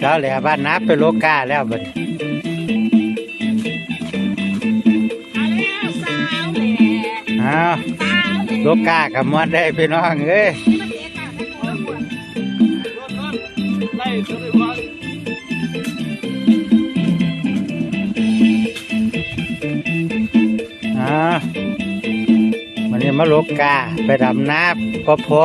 แล้วแหละบ้านนับไปโลกาแล้วบัดอ้าวโลกากับมวดได้พี่น้องเอ้ยอาวันนี้มาโลกาไปดำน้ำพอพอ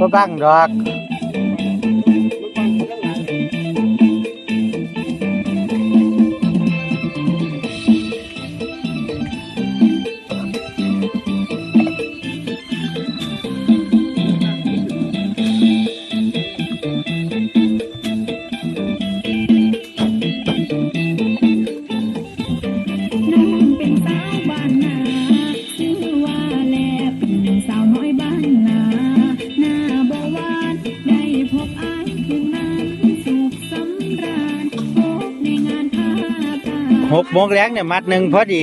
ก็บังดอก หกโมงแรงเนี่ยมัดหนึ่งพอดี